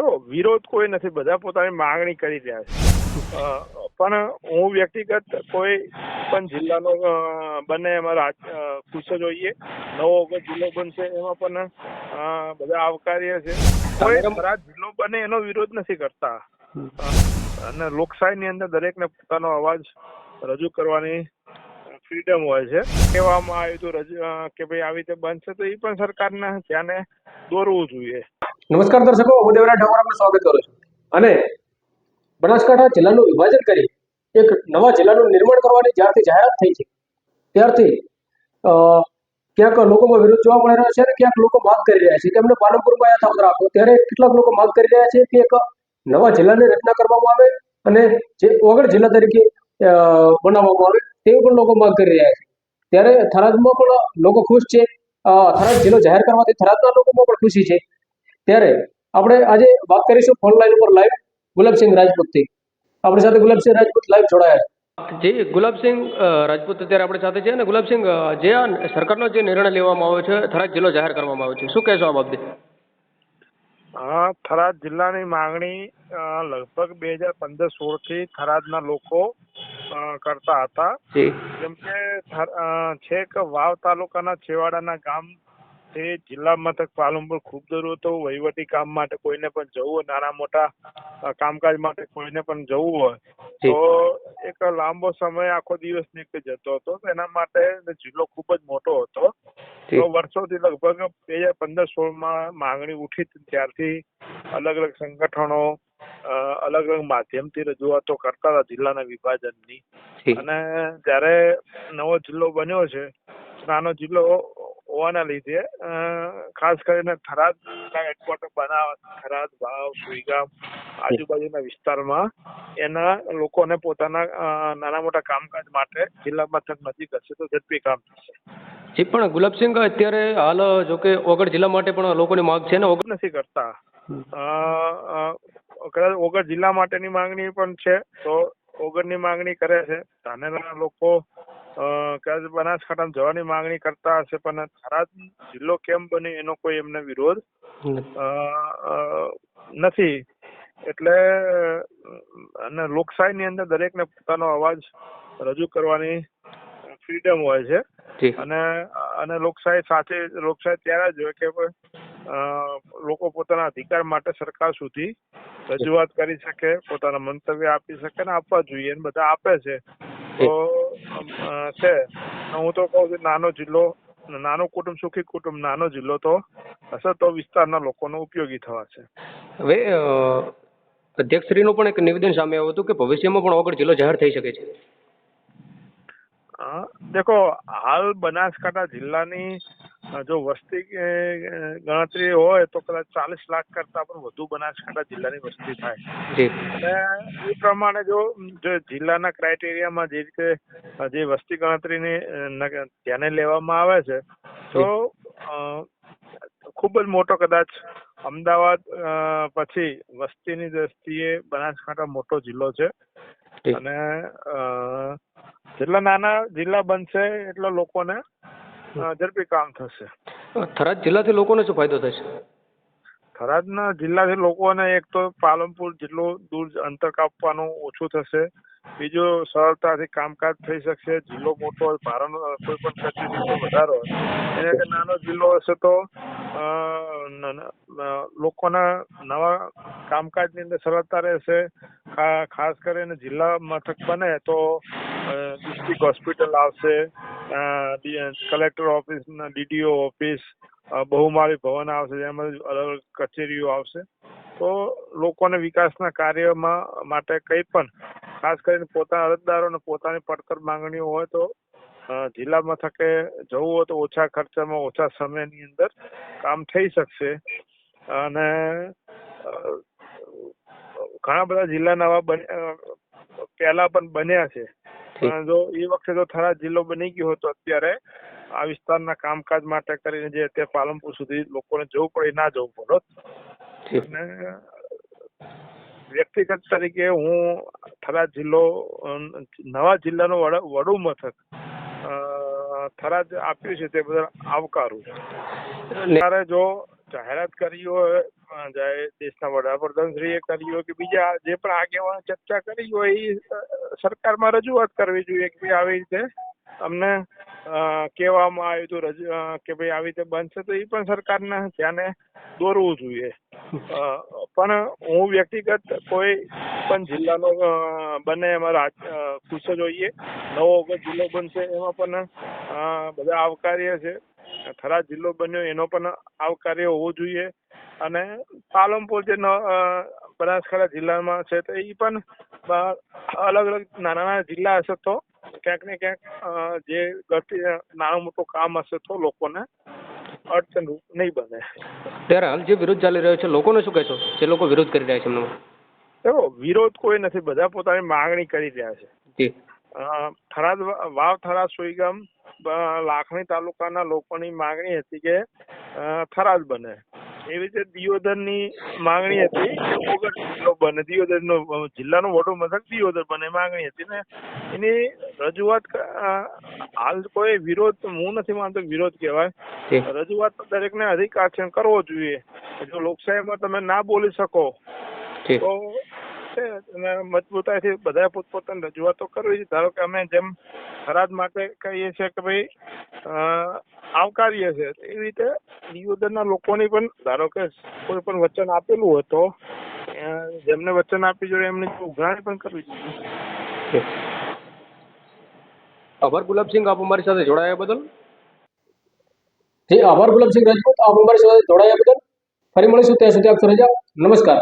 તો વિરોધ કોઈ નથી. બધા પોતાની માંગણી કરી રહ્યા છે. પણ હું વ્યક્તિગત કોઈ પણ જિલ્લાનો બને એમાં રાજ- ખુશ જ હોઈએ નવો અગર જિલ્લો બનશે એમાં પણ બધા આવકાર્ય છે. કોઈ થરાદ જિલ્લો બને એનો વિરોધ નથી કરતા. અને લોકશાહીની અંદર દરેકને પોતાનો અવાજ રજૂ કરવાની ફ્રીડમ હોય છે. કહેવામાં આવ્યું હતું કે ભાઈ આવી રીતે બનશે તો એ પણ સરકારને ધ્યાને દોરવું જોઈએ. નમસ્કાર દર્શકો, હું દેવરાજ ઠાકોર આપનું સ્વાગત કરું છું. અને બનાસકાંઠા જિલ્લાનું વિભાજન કરી એક નવા જિલ્લાનું નિર્માણ કરવાની જ્યારથી જાહેરાત થઈ છે, ત્યારથી ક્યાંક લોકોમાં વિરોધ જોવા મળી રહ્યો છે અને ક્યાંક લોકો માંગ કરી રહ્યા છે. કે અમને પાલનપુરમાં યથાવત રાખો ત્યારે કેટલાક લોકો માંગ કરી રહ્યા છે કે એક નવા જિલ્લાની રચના કરવામાં આવે અને જે ઓગળ જિલ્લા તરીકે બનાવવામાં આવે, તેવી પણ લોકો માંગ કરી રહ્યા છે. ત્યારે થરાદમાં પણ લોકો ખુશ છે. થરાદ જિલ્લો જાહેર કરવાથી થરાદના લોકોમાં પણ ખુશી છે. ત્યારે આપણે આજે વાત કરીશું ફોન લાઈન ઉપર લાઈવ ગુલાબસિંહ રાજપૂતથી. આપણી સાથે ગુલાબસિંહ રાજપૂત લાઈવ જોડાયા છે. જી ગુલાબસિંહ રાજપૂત અત્યારે આપણી સાથે છે અને ગુલાબસિંહ જે આ સરકારનો જે નિર્ણય લેવામાં આવ્યો છે થરાદ જિલ્લો જાહેર કરવામાં આવ્યો છે. શું કહેશો આ બાબતે? હા થરાદ જિલ્લાની માંગણી લગભગ બે હજાર પંદર સોળથી થરાદના લોકો કરતા હતા. જી. જેમ કે છેક વાવ તાલુકાના છેવાડાના ગામ તે જિલ્લા મથક પાલનપુર ખૂબ દૂર હતો. વહીવટી કામ માટે કોઈને પણ જવું હોય નાના મોટા કામકાજ માટે કોઈને પણ જવું હોય તો એક લાંબો સમય આખો દિવસ નીકળી જતો હતો. એના માટે જિલ્લો ખૂબ જ મોટો હતો. તો વર્ષોથી લગભગ બે હજાર પંદર સોળમાં માંગણી ઉઠી ત્યારથી અલગ અલગ સંગઠનો અલગ અલગ માધ્યમથી રજૂઆતો કરતા હતા જિલ્લાના વિભાજનની. અને જ્યારે નવો જિલ્લો બન્યો છે નાનો જિલ્લો હોવાના લીધે ખાસ કરીને થરાદ હેડક્વાર્ટર બનાવવા થરાદ ભાવ સુઈગામ આજુબાજુના વિસ્તારમાં એના લોકોને પોતાના નાના મોટા કામકાજ માટે જિલ્લા મથક નજીક હશે તો ઝડપી કામ થશે. જી પણ ગુલાબસિંહ અત્યારે હાલ જો કે ઓગળ જિલ્લા માટે પણ લોકોની માંગ છે ને? ઓગળ નથી કરતા. કદાચ ઓગળ જિલ્લા માટેની માંગણી પણ છે તો ઓગળની માંગણી કરે છે. ધાનેરાના લોકો બનાસકાંઠામાં જવાની માંગણી કરતા હશે પણ થરાદ જિલ્લો કેમ બને એનો કોઈ એમને વિરોધ નથી. એટલે અને અને લોકશાહીની અંદર દરેકને પોતાનો અવાજ રજૂ કરવાની ફ્રીડમ હોય છે. અને અને લોકશાહી સાથે લોકશાહી ત્યારે જ હોય કે લોકો પોતાના અધિકાર માટે સરકાર સુધી રજૂઆત કરી શકે પોતાના મંતવ્ય આપી શકે ને આપવા જોઈએ અને બધા આપે છે. તો છે. હું તો કહું છું નાનો જિલ્લો નાનો કુટુંબ સુખી કુટુંબ નાનો જિલ્લો તો હશે તો વિસ્તારના લોકોનો ઉપયોગી થવા છે. હવે અધ્યક્ષશ્રીનું પણ એક નિવેદન સામે આવ્યું હતું કે ભવિષ્યમાં પણ ઓગળ જિલ્લો જાહેર થઈ શકે છે. દેખો હાલ બનાસકાંઠા જિલ્લાની જો વસ્તી ગણતરી હોય તો કદાચ ચાલીસ લાખ કરતા પણ વધુ બનાસકાંઠા જિલ્લાની વસ્તી થાય. અને એ પ્રમાણે જો જો જિલ્લાના ક્રાઇટેરિયામાં જે રીતે જે વસ્તી ગણતરીને ધ્યાને લેવામાં આવે છે તો ખૂબ જ મોટો કદાચ અમદાવાદ પછી વસ્તીની દ્રષ્ટિએ બનાસકાંઠા મોટો જિલ્લો છે. અને જેટલા નાના જિલ્લા બનશે એટલા લોકોને ઝડપી કામ થશે. થરાદ જિલ્લાથી લોકોને શું ફાયદો થશે થરાદના જિલ્લાથી લોકોને એક તો પાલનપુર જેટલું દૂર અંતર કાપવાનું ઓછું થશે. બીજું સરળતાથી કામકાજ થઈ શકશે. જિલ્લો મોટો હોય ભારણ કોઈ પણ કચેરી કોઈ વધારો હોય. એને નાનો જિલ્લો હશે તો લોકોના નવા કામકાજની અંદર સરળતા રહેશે. ખાસ કરીને જિલ્લા મથક બને તો ડિસ્ટ્રિક્ટ હોસ્પિટલ આવશે. કલેક્ટર ઓફિસ ડીડીઓ ઓફિસ બહુમાળી ભવન આવશે, જેમાં અલગ અલગ કચેરીઓ આવશે. તો લોકોને વિકાસના કાર્યમાં માટે કંઈ પણ, ખાસ કરીને પોતાના અરજદારોને પોતાની પડતર માંગણીઓ હોય તો જિલ્લા મથકે જવું હોય તો ઓછા ખર્ચામાં ઓછા સમયની અંદર કામ થઈ શકશે. અને ઘણા બધા જિલ્લા નવા પહેલા પણ બન્યા છે. પણ જો એ વખતે જો થરાદ જિલ્લો બની ગયો હતો અત્યારે આ વિસ્તારના કામકાજ માટે કરીને જે અત્યારે પાલનપુર સુધી લોકોને જવું પડે ના જવું પડે અને વ્યક્તિગત તરીકે હું થરાદ જિલ્લો નવા જિલ્લાનો વડા વડુ મથક થરાદ આપ્યું છે તે બદલ આવકારું છું. ને- ત્યારે જો જાહેરાત કરી હોય અ, જાય દેશના એ કરી કે બીજા જે પણ આગેવાનો ચર્ચા કરી હોય એ સરકારમાં રજૂઆત કરવી જોઈએ કે ભાઈ આવી રીતે અમને કહેવામાં આવ્યું હતું કે ભાઈ આવી રીતે બનશે તો એ પણ સરકારના ધ્યાને દોરવું જોઈએ. પણ હું વ્યક્તિગત કોઈ પણ જિલ્લાનો બને એમાં ખુશ જ હોઈએ નવો જિલ્લો બનશે એમાં પણ બધા આવકાર્ય છે. ખરા જિલ્લો બન્યો એનો પણ આવકાર્ય હોવો જોઈએ. અને પાલનપુર જે બનાસકાંઠા જિલ્લામાં છે તો એ પણ અલગ અલગ નાના નાના જિલ્લા હશે તો ક્યાંક ને ક્યાંક જે ગતિ નાનું મોટું કામ હશે તો લોકોને અડચણ નહીં બને. ત્યારે હાલ જે વિરોધ ચાલી રહ્યો છે લોકોને શું કહેશો? જે લોકો વિરોધ કરી રહ્યા છે એમનો? દેખો વિરોધ કોઈ નથી બધા પોતાની માંગણી કરી રહ્યા છે. થરાદ વાવ થરાદ સુઈગામ લાખણી તાલુકાના લોકોની માંગણી હતી કે થરાદ બને. એવી રીતે દિયોદરની માંગણી હતી. વગર જિલ્લો બને. દિયોદરનો જિલ્લાનું મોટું મથક દિયોદર બને માંગણી હતી ને. એની રજૂઆત હાલ કોઈ વિરોધ હું નથી માનતો વિરોધ કહેવાય. રજૂઆત તો દરેકને અધિકાર છે કરવો જોઈએ. જો લોકશાહીમાં તમે ના બોલી શકો તો છે અને મજબૂતાઈથી બધા પોતપોતાની રજૂઆતો કરવી છે. ધારો કે અમે જેમ થરાદ માટે કહીએ છીએ કે ભાઈ આવકારીએ છે એવી રીતે દિયોદરના લોકોની પણ ધારો કે કોઈ પણ વચન આપેલું હોય તો જેમને વચન આપી જોઈએ એમની ઉઘરાણી પણ કરવી જોઈએ. આભાર ગુલાબસિંહ આપ અમારી સાથે જોડાયા બદલ? જી આભાર ગુલાબસિંહ રાજપૂત આપ અમારી સાથે જોડાયા બદલ? ફરી મળીશું ત્યાં સુધી આપ રજા. નમસ્કાર.